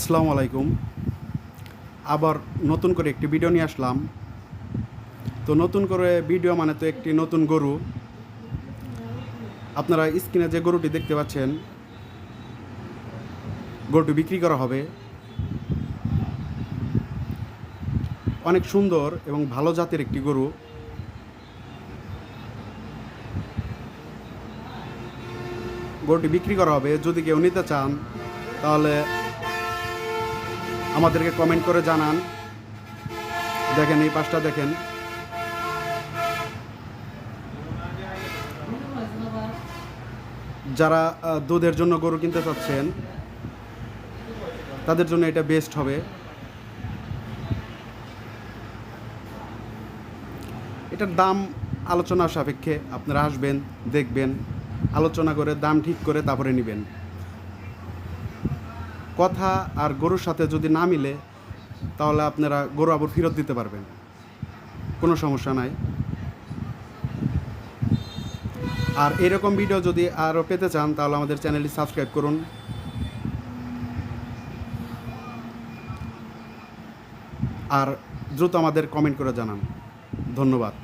আসসালামু আলাইকুম। আবার নতুন করে একটি ভিডিও নিয়ে আসলাম। তো নতুন করে ভিডিও মানে তো একটি নতুন গরু। আপনারা স্ক্রিনে যে গরুটি দেখতে পাচ্ছেন, গরুটি বিক্রি করা হবে। অনেক সুন্দর এবং ভালো জাতের একটি গরু। গরুটি বিক্রি করা হবে। যদি কেউ নিতে চান, তাহলে আমাদেরকে কমেন্ট করে জানান। দেখেন, এই পাশটা দেখেন। যারা দুধের জন্য গরু কিনতে চাচ্ছেন, তাদের জন্য এটা বেস্ট হবে। এটার দাম আলোচনা সাপেক্ষে আপনারা আসবেন, দেখবেন, আলোচনা করে, দাম ঠিক করে তারপরে নেবেন। কথা আর গরুর সাথে যদি না মিলে, তাহলে আপনারা গরু আবার ফেরত দিতে পারবেন। কোনো সমস্যা নাই। আর এরকম ভিডিও যদি আরও পেতে চান, তাহলে আমাদের চ্যানেলটি সাবস্ক্রাইব করুন। আর দ্রুত আমাদের কমেন্ট করে জানান। ধন্যবাদ।